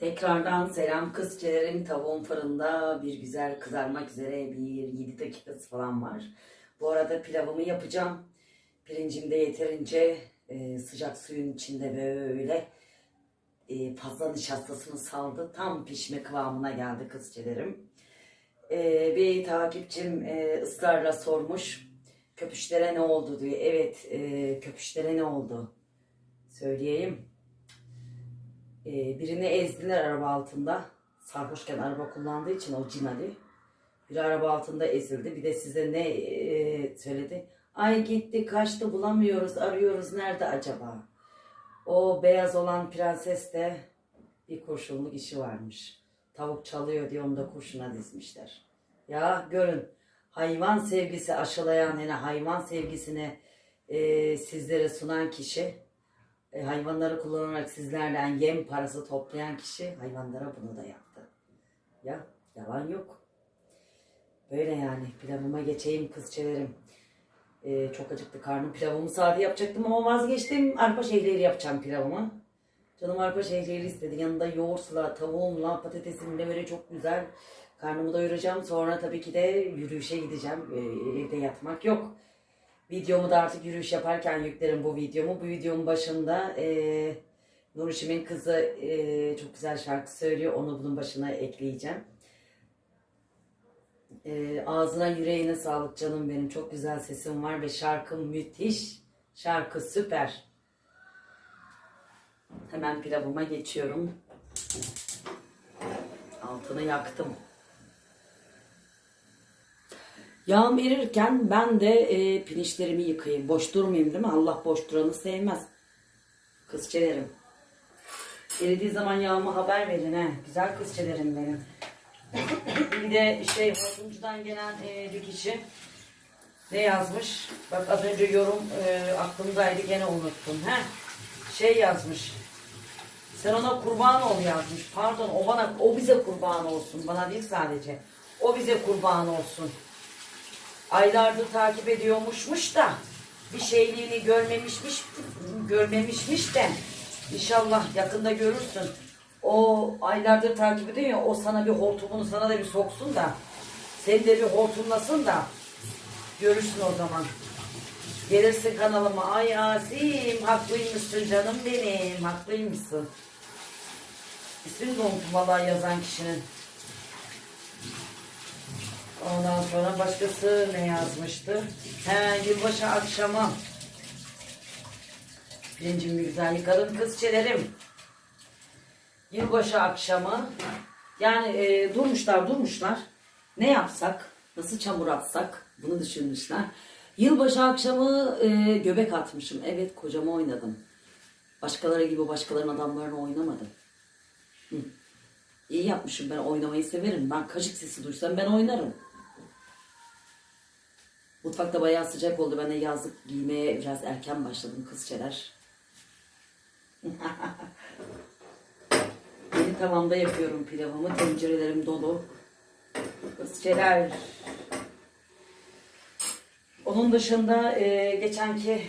Tekrardan selam kızçelerim tavuğum fırında bir güzel kızarmak üzere bir 7 dakikası falan var. Bu arada pilavımı yapacağım. Pirincim de yeterince e, sıcak suyun içinde böyle e, fazla nişastasını saldı. Tam pişme kıvamına geldi kızçelerim. E, bir takipçim e, ısrarla sormuş. Köpüşlere ne oldu diyor. Evet e, köpüşlere ne oldu? Söyleyeyim. Ee, birini ezdiler araba altında. Sarhoşken araba kullandığı için o Cinali. Bir araba altında ezildi. Bir de size ne e, söyledi? Ay gitti kaçtı bulamıyoruz arıyoruz nerede acaba? O beyaz olan prenses de bir kurşunluk işi varmış. Tavuk çalıyor diye onu da kurşuna dizmişler. Ya görün hayvan sevgisi aşılayan yani hayvan sevgisini e, sizlere sunan kişi e, hayvanları kullanarak sizlerden yem parası toplayan kişi hayvanlara bunu da yaptı. Ya yalan yok. Böyle yani pilavıma geçeyim kızçelerim. E, çok acıktı karnım. Pilavımı sade yapacaktım ama vazgeçtim. Arpa şehriyle yapacağım pilavımı. Canım arpa şehriyle istedi. Yanında yoğurtla, tavuğumla, patatesimle böyle çok güzel. Karnımı doyuracağım. Sonra tabii ki de yürüyüşe gideceğim. E, evde yatmak yok. Videomu da artık yürüyüş yaparken yüklerim bu videomu. Bu videonun başında e, Nurişim'in kızı e, çok güzel şarkı söylüyor. Onu bunun başına ekleyeceğim. E, ağzına yüreğine sağlık canım benim. Çok güzel sesim var ve şarkım müthiş. Şarkı süper. Hemen pilavıma geçiyorum. Altını yaktım. Yağım erirken ben de e, pirinçlerimi yıkayayım. Boş durmayayım değil mi? Allah boş duranı sevmez. Kızçelerim. Eridiği zaman yağımı haber verin he. Güzel kızçelerim benim. bir de şey hortumcudan gelen e, bir kişi ne yazmış? Bak az önce yorum e, aklımdaydı gene unuttum. He? Şey yazmış. Sen ona kurban ol yazmış. Pardon o bana o bize kurban olsun. Bana değil sadece. O bize kurban olsun aylardır takip ediyormuşmuş da bir şeyliğini görmemişmiş görmemişmiş de inşallah yakında görürsün. O aylardır takip ediyor ya o sana bir hortumunu sana da bir soksun da seni de bir hortumlasın da görürsün o zaman. Gelirsin kanalıma ay Asim haklıymışsın canım benim haklıymışsın. İsmini de unuttum vallahi yazan kişinin. Ondan sonra başkası ne yazmıştı? He, yılbaşı akşamı. Pirincimi güzel yıkadım kızçelerim. Yılbaşı akşamı. Yani e, durmuşlar durmuşlar. Ne yapsak? Nasıl çamur atsak? Bunu düşünmüşler. Yılbaşı akşamı e, göbek atmışım. Evet kocama oynadım. Başkaları gibi başkalarının adamlarını oynamadım. Hı. İyi yapmışım ben oynamayı severim. Ben kaşık sesi duysam ben oynarım. Mutfakta bayağı sıcak oldu. Ben de yazlık giymeye biraz erken başladım kızçeler. Yeni tavamda yapıyorum pilavımı. Tencerelerim dolu. Kızçeler. Onun dışında e, geçenki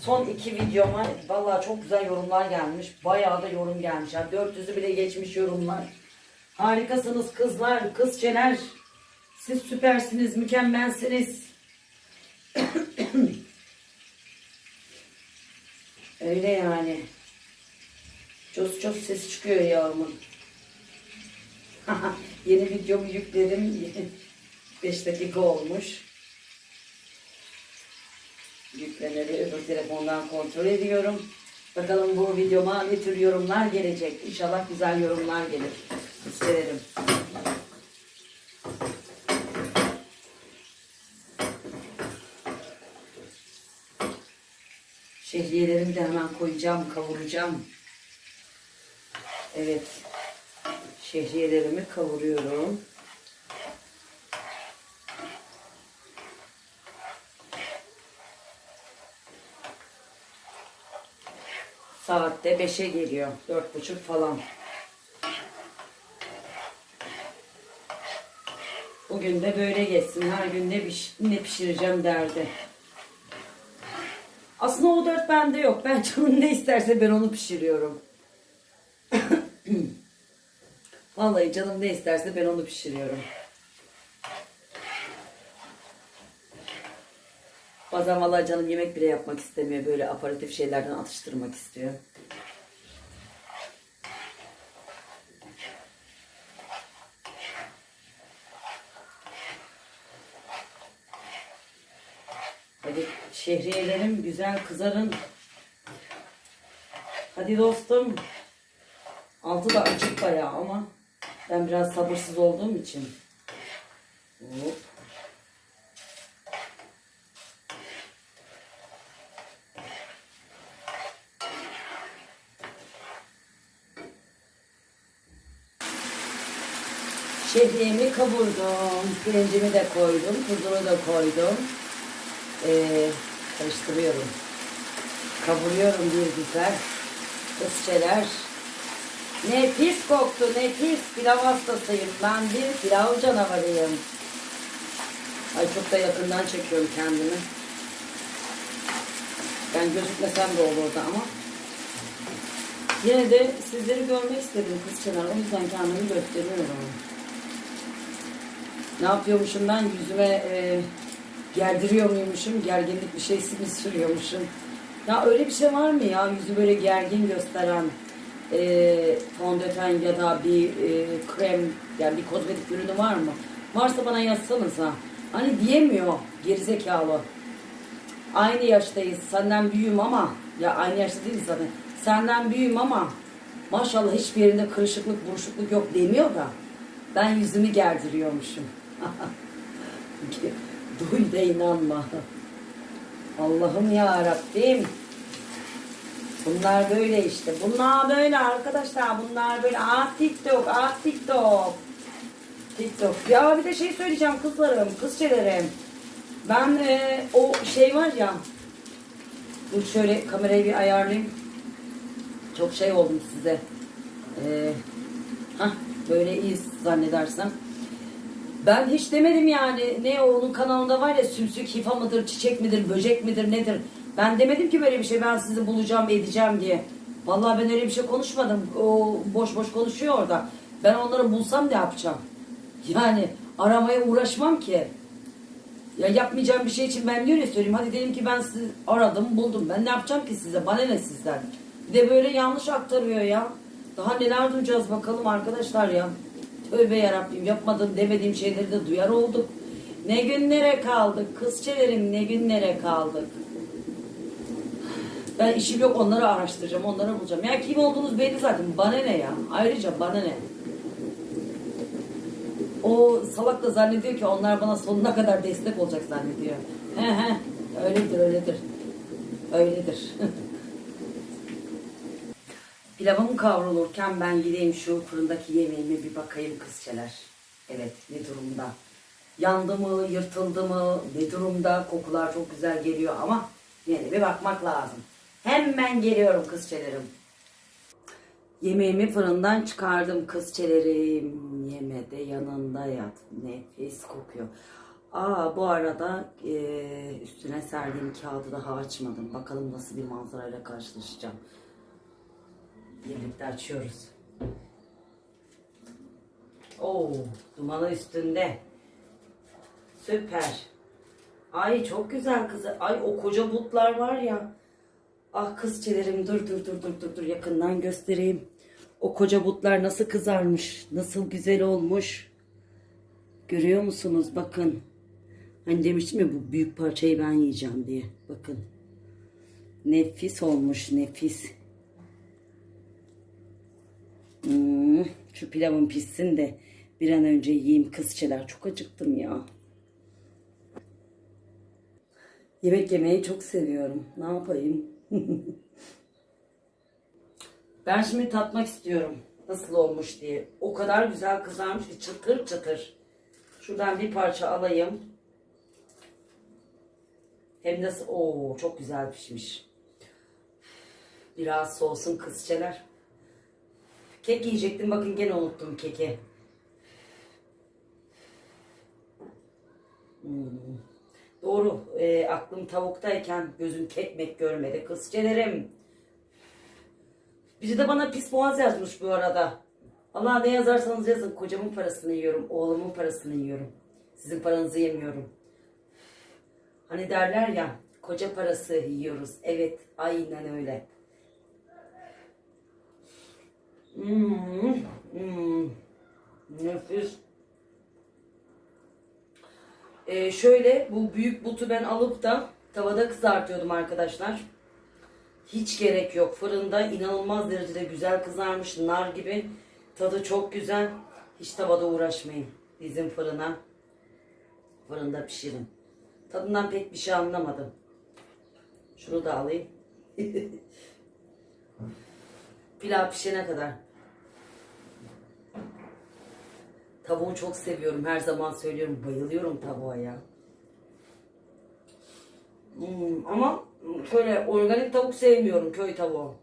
son iki videoma vallahi çok güzel yorumlar gelmiş. Bayağı da yorum gelmiş. Yani 400'ü bile geçmiş yorumlar. Harikasınız kızlar, kızçeler. Siz süpersiniz, mükemmelsiniz. Öyle yani. Çok çok ses çıkıyor yağmur. Yeni videomu yükledim. 5 dakika olmuş. Yükleneli öbür telefondan kontrol ediyorum. Bakalım bu videoma ne tür yorumlar gelecek. İnşallah güzel yorumlar gelir. İsterim. Şehriyelerimi de hemen koyacağım, kavuracağım. Evet. Şehriyelerimi kavuruyorum. Saatte 5'e geliyor. Dört buçuk falan. Bugün de böyle geçsin. Her gün ne, piş- ne pişireceğim derdi. Aslında o dört bende yok. Ben canım ne isterse ben onu pişiriyorum. Vallahi canım ne isterse ben onu pişiriyorum. Bazen vallahi canım yemek bile yapmak istemiyor. Böyle aparatif şeylerden atıştırmak istiyor. Hadi şehriyelerim güzel kızarın. Hadi dostum. Altı da açık bayağı ama ben biraz sabırsız olduğum için. Hop. Şehriyemi kavurdum. Pirincimi de koydum. Tuzunu da koydum. Ee, karıştırıyorum. Kavuruyorum bir güzel. Kısçeler. Nefis koktu nefis. Pilav hastasıyım. Ben bir pilav canavarıyım. Ay çok da yakından çekiyorum kendimi. Ben gözükmesem de olurdu ama. Yine de sizleri görmek istedim kızçalar. O yüzden kendimi gösteriyorum. Ne yapıyormuşum ben? Yüzüme e, gerdiriyor muymuşum? Gerginlik bir şeysi mi sürüyormuşum? Ya öyle bir şey var mı ya? Yüzü böyle gergin gösteren e, fondöten ya da bir e, krem yani bir kozmetik ürünü var mı? Varsa bana yazsanıza. Hani diyemiyor gerizekalı. Aynı yaştayız. Senden büyüğüm ama ya aynı yaşta değiliz zaten. Senden büyüğüm ama maşallah hiçbir yerinde kırışıklık, buruşukluk yok demiyor da ben yüzümü gerdiriyormuşum. Duy da inanma. Allah'ım ya Rabbim. Bunlar böyle işte. Bunlar böyle arkadaşlar. Bunlar böyle. Ah TikTok, ah TikTok. TikTok. Ya bir de şey söyleyeceğim kızlarım, kızçelerim. Ben e, o şey var ya. Dur şöyle kamerayı bir ayarlayayım. Çok şey oldum size. Ee, hah, böyle iyi zannedersem. Ben hiç demedim yani ne onun kanalında var ya sümsük hifa mıdır, çiçek midir, böcek midir nedir. Ben demedim ki böyle bir şey ben sizi bulacağım edeceğim diye. Vallahi ben öyle bir şey konuşmadım. O boş boş konuşuyor orada. Ben onları bulsam ne yapacağım? Yani aramaya uğraşmam ki. Ya yapmayacağım bir şey için ben niye öyle söyleyeyim? Hadi diyelim ki ben sizi aradım buldum. Ben ne yapacağım ki size? Bana ne sizden? Bir de böyle yanlış aktarıyor ya. Daha neler duyacağız bakalım arkadaşlar ya. Tövbe yarabbim yapmadım demediğim şeyleri de duyar olduk. Ne günlere kaldık kızçelerim ne günlere kaldık. Ben işim yok onları araştıracağım onları bulacağım. Ya kim olduğunuz belli zaten bana ne ya. Ayrıca bana ne. O salak da zannediyor ki onlar bana sonuna kadar destek olacak zannediyor. He he öyledir öyledir. Öyledir. Pilavım kavrulurken ben gideyim şu fırındaki yemeğime bir bakayım kızçeler. Evet ne durumda? Yandı mı, yırtıldı mı, ne durumda? Kokular çok güzel geliyor ama yine bir bakmak lazım. Hemen geliyorum kızçelerim. Yemeğimi fırından çıkardım kızçelerim. Yeme de yanında yat. Nefis kokuyor. Aa bu arada e, üstüne serdiğim kağıdı daha açmadım. Bakalım nasıl bir manzarayla karşılaşacağım. Birlikte açıyoruz. Oo, dumanı üstünde. Süper. Ay çok güzel kızı. Ay o koca bulutlar var ya. Ah kızçelerim dur dur dur dur dur dur yakından göstereyim. O koca bulutlar nasıl kızarmış. Nasıl güzel olmuş. Görüyor musunuz? Bakın. Hani demiştim ya bu büyük parçayı ben yiyeceğim diye. Bakın. Nefis olmuş nefis. Hmm, şu pilavım pişsin de bir an önce yiyeyim kızçeler. Çok acıktım ya. Yemek yemeyi çok seviyorum. Ne yapayım? ben şimdi tatmak istiyorum. Nasıl olmuş diye. O kadar güzel kızarmış ki çıtır çıtır. Şuradan bir parça alayım. Hem de o çok güzel pişmiş. Biraz soğusun kızçeler. Kek yiyecektim bakın gene unuttum keki. Hmm. Doğru. E, aklım tavuktayken gözüm kekmek görmedi. Kızçelerim. Biri de bana pis boğaz yazmış bu arada. Allah ne yazarsanız yazın. Kocamın parasını yiyorum. Oğlumun parasını yiyorum. Sizin paranızı yemiyorum. Hani derler ya koca parası yiyoruz. Evet aynen öyle. Hmm, hmm. Nefis. Ee, şöyle bu büyük butu ben alıp da tavada kızartıyordum arkadaşlar. Hiç gerek yok. Fırında inanılmaz derecede güzel kızarmış. Nar gibi. Tadı çok güzel. Hiç tavada uğraşmayın. Bizim fırına. Fırında pişirin. Tadından pek bir şey anlamadım. Şunu da alayım. Pilav pişene kadar. Tavuğu çok seviyorum. Her zaman söylüyorum. Bayılıyorum tavuğa ya. Hmm, ama şöyle organik tavuk sevmiyorum. Köy tavuğu.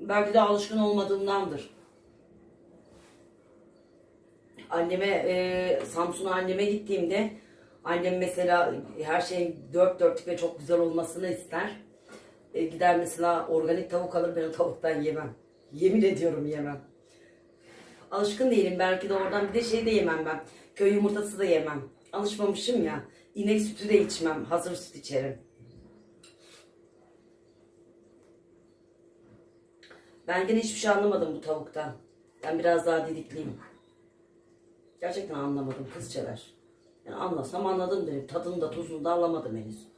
Belki de alışkın olmadığımdandır. Anneme, e, Samsun'a anneme gittiğimde annem mesela her şeyin dört dörtlük ve çok güzel olmasını ister. E, gider mesela organik tavuk alır ben o tavuktan yemem. Yemin ediyorum yemem. Alışkın değilim belki de oradan bir de şey de yemem ben. Köy yumurtası da yemem. Alışmamışım ya. İnek sütü de içmem. Hazır süt içerim. Ben gene hiçbir şey anlamadım bu tavuktan. Ben biraz daha didikliyim. Gerçekten anlamadım kızçeler. Yani anlasam anladım derim. Tadını da tuzunu da alamadım henüz.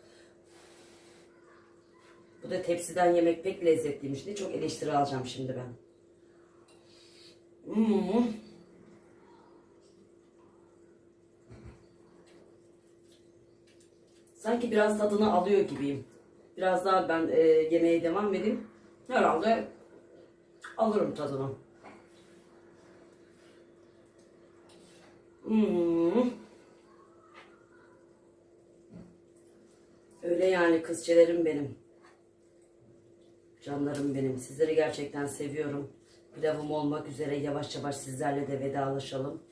Bu da tepsiden yemek pek lezzetliymiş diye çok eleştiri alacağım şimdi ben. Hmm. Sanki biraz tadını alıyor gibiyim. Biraz daha ben e, yemeğe devam edeyim. Herhalde alırım tadını. Hmm. Öyle yani kızçelerim benim. Canlarım benim. Sizleri gerçekten seviyorum. Pilavım olmak üzere yavaş yavaş sizlerle de vedalaşalım.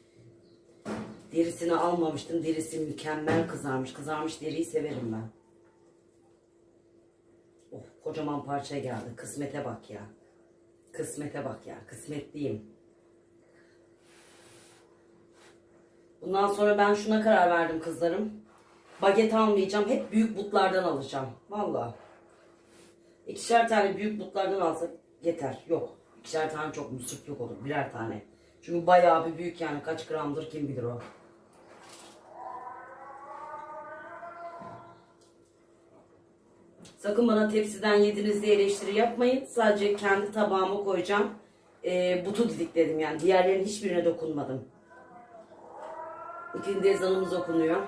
Derisini almamıştım. Derisi mükemmel kızarmış. Kızarmış deriyi severim ben. Oh, kocaman parça geldi. Kısmete bak ya. Kısmete bak ya. Kısmetliyim. Bundan sonra ben şuna karar verdim kızlarım. Baget almayacağım. Hep büyük butlardan alacağım. Vallahi. İkişer tane büyük butlardan alsak yeter. Yok. İkişer tane çok musukluk olur. Birer tane. Çünkü bayağı bir büyük yani. Kaç gramdır kim bilir o. Sakın bana tepsiden yediniz diye eleştiri yapmayın. Sadece kendi tabağıma koyacağım. Ee, butu didikledim yani. Diğerlerinin hiçbirine dokunmadım. İkindi ezanımız okunuyor.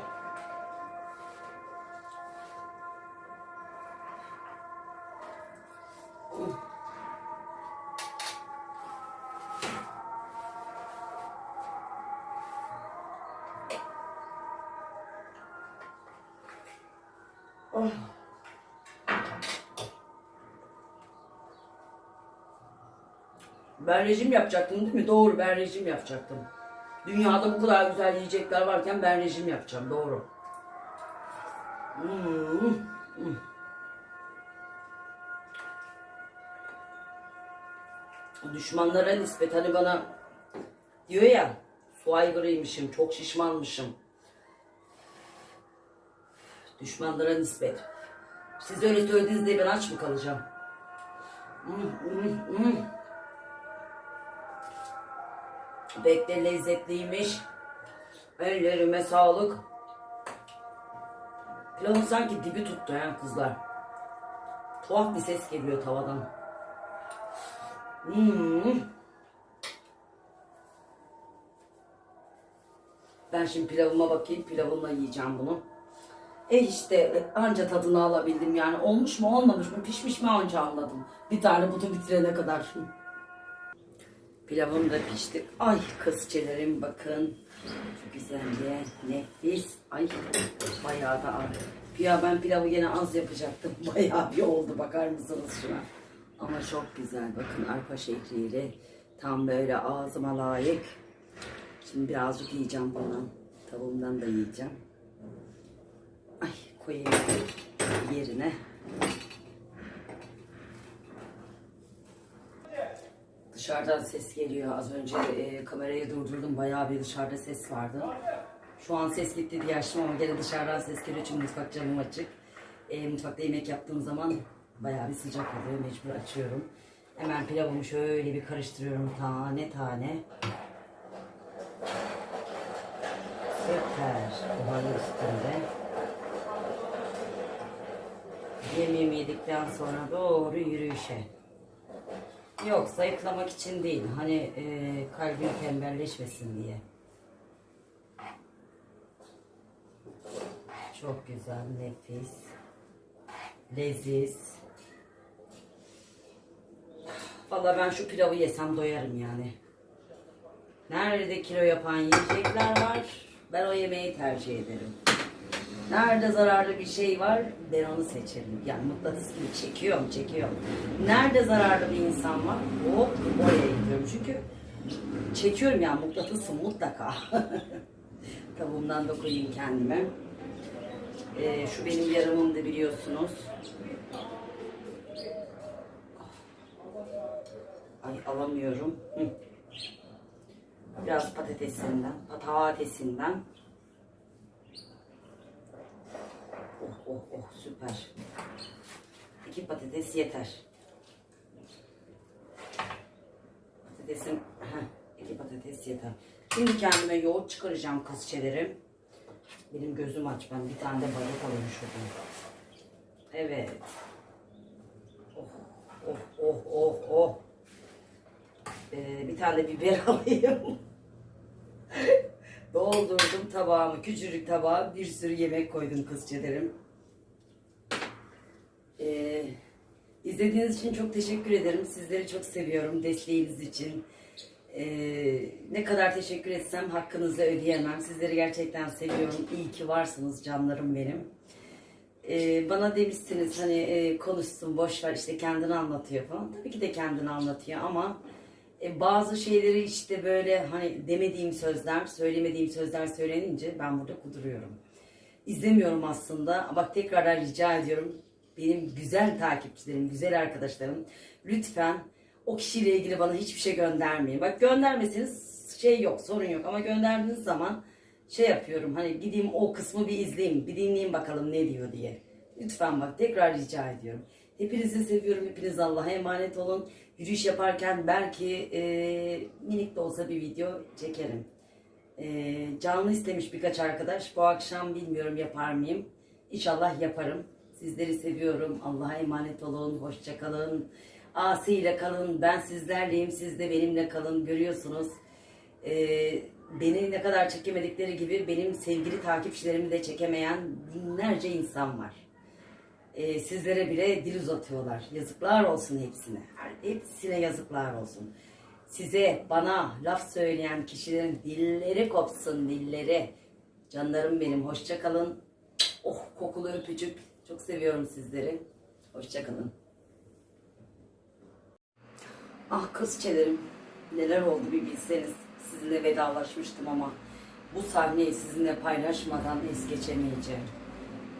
Ben rejim yapacaktım değil mi? Doğru ben rejim yapacaktım. Dünyada bu kadar güzel yiyecekler varken ben rejim yapacağım. Doğru. Düşmanlara nispet hani bana diyor ya su aygırıymışım, çok şişmanmışım. Düşmanlara nispet. Siz öyle söylediğiniz diye ben aç mı kalacağım? Hmm, hmm, hmm. Pek de lezzetliymiş. Ellerime sağlık. Pilavın sanki dibi tuttu ya kızlar. Tuhaf bir ses geliyor tavadan. Hmm. Ben şimdi pilavıma bakayım. Pilavımla yiyeceğim bunu. E işte anca tadını alabildim yani. Olmuş mu olmamış mı pişmiş mi anca anladım. Bir tane butu bitirene kadar. Pilavım da pişti. Ay kızçelerim bakın. Şu güzelliğe nefis. Ay bayağı da ağır. Ya ben pilavı yine az yapacaktım. Bayağı bir oldu bakar mısınız şuna. Ama çok güzel. Bakın arpa şehriyle tam böyle ağzıma layık. Şimdi birazcık yiyeceğim bundan. Tavuğumdan da yiyeceğim. Ay koyayım yerine. Dışarıdan ses geliyor. Az önce e, kamerayı durdurdum. Bayağı bir dışarıda ses vardı. Şu an ses gitti diye açtım ama gene dışarıdan ses geliyor çünkü mutfak camım açık. E, mutfakta yemek yaptığım zaman bayağı bir sıcak oluyor. Mecbur açıyorum. Hemen pilavımı şöyle bir karıştırıyorum tane tane. Süper. Buharı üstünde. Yemeğimi yedikten sonra doğru yürüyüşe. Yok zayıflamak için değil. Hani e, kalbim tembelleşmesin diye. Çok güzel, nefis, leziz. Vallahi ben şu pilavı yesem doyarım yani. Nerede kilo yapan yiyecekler var, ben o yemeği tercih ederim. Nerede zararlı bir şey var, ben onu seçerim. Yani mıknatıs gibi çekiyorum, çekiyorum. Nerede zararlı bir insan var, hop oraya gidiyorum. Çünkü çekiyorum yani mıknatısım mutlaka. Tavuğumdan da koyayım kendime. Ee, şu benim yarımımdı biliyorsunuz. Ay alamıyorum. Biraz patatesinden, patatesinden. Oh oh süper. İki patates yeter. Patatesim, heh, iki patates yeter. Şimdi kendime yoğurt çıkaracağım kızçelerim. Benim gözüm aç ben bir tane de balık şuradan. Evet. Oh oh oh oh oh. Ee, bir tane biber alayım. Doldurdum tabağımı, küçücük tabağa bir sürü yemek koydum kızçelerim. Ee, izlediğiniz için çok teşekkür ederim. Sizleri çok seviyorum desteğiniz için. Ee, ne kadar teşekkür etsem hakkınızı ödeyemem. Sizleri gerçekten seviyorum. İyi ki varsınız canlarım benim. Ee, bana demişsiniz hani e, konuşsun boş ver işte kendini anlatıyor falan. Tabii ki de kendini anlatıyor ama e, bazı şeyleri işte böyle hani demediğim sözler, söylemediğim sözler söylenince ben burada kuduruyorum. İzlemiyorum aslında. Bak tekrardan rica ediyorum. Benim güzel takipçilerim, güzel arkadaşlarım lütfen o kişiyle ilgili bana hiçbir şey göndermeyin. Bak göndermeseniz şey yok, sorun yok ama gönderdiğiniz zaman şey yapıyorum hani gideyim o kısmı bir izleyeyim, bir dinleyeyim bakalım ne diyor diye. Lütfen bak tekrar rica ediyorum. Hepinizi seviyorum. Hepiniz Allah'a emanet olun. Yürüyüş yaparken belki e, minik de olsa bir video çekerim. E, canlı istemiş birkaç arkadaş. Bu akşam bilmiyorum yapar mıyım. İnşallah yaparım. Sizleri seviyorum. Allah'a emanet olun. Hoşça kalın. Asi ile kalın. Ben sizlerleyim. Siz de benimle kalın. Görüyorsunuz. E, beni ne kadar çekemedikleri gibi benim sevgili takipçilerimi de çekemeyen binlerce insan var. Ee, sizlere bile dil uzatıyorlar. Yazıklar olsun hepsine. Hepsine yazıklar olsun. Size, bana laf söyleyen kişilerin dilleri kopsun, dilleri. Canlarım benim, hoşça kalın. Oh, kokulu öpücük. Çok seviyorum sizleri. Hoşça kalın. Ah kızçelerim, neler oldu bir bilseniz. Sizinle vedalaşmıştım ama bu sahneyi sizinle paylaşmadan es geçemeyeceğim.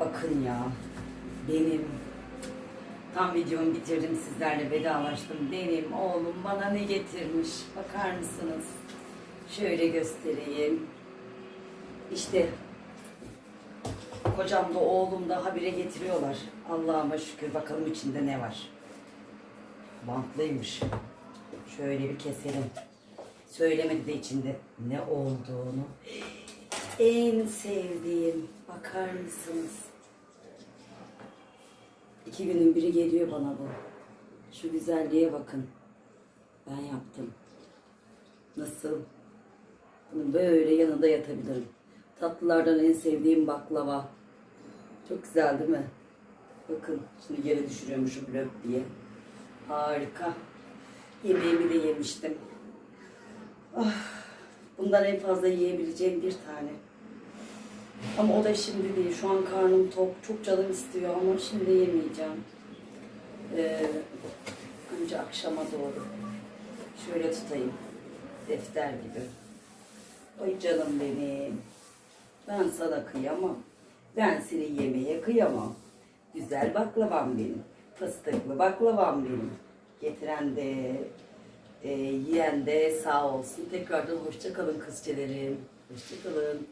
Bakın ya, benim tam videomu bitirdim sizlerle vedalaştım. Benim oğlum bana ne getirmiş bakar mısınız? Şöyle göstereyim. İşte kocam da oğlum da habire getiriyorlar. Allah'ıma şükür bakalım içinde ne var. Bantlıymış. Şöyle bir keselim. Söylemedi de içinde ne olduğunu. En sevdiğim bakar mısınız? İki günün biri geliyor bana bu. Şu güzelliğe bakın. Ben yaptım. Nasıl? Bunu böyle yanında yatabilirim. Tatlılardan en sevdiğim baklava. Çok güzel değil mi? Bakın şimdi yere düşürüyormuşum löp diye. Harika. Yemeğimi de yemiştim. Ah, bundan en fazla yiyebileceğim bir tane. Ama o da şimdi değil. Şu an karnım tok. Çok canım istiyor ama şimdi yemeyeceğim. Ee, önce akşama doğru. Şöyle tutayım. Defter gibi. Ay canım benim. Ben sana kıyamam. Ben seni yemeye kıyamam. Güzel baklavam benim. Fıstıklı baklavam benim. Getiren de E, yiyen de sağ olsun. Tekrardan hoşça kalın kızçelerim. Hoşça kalın.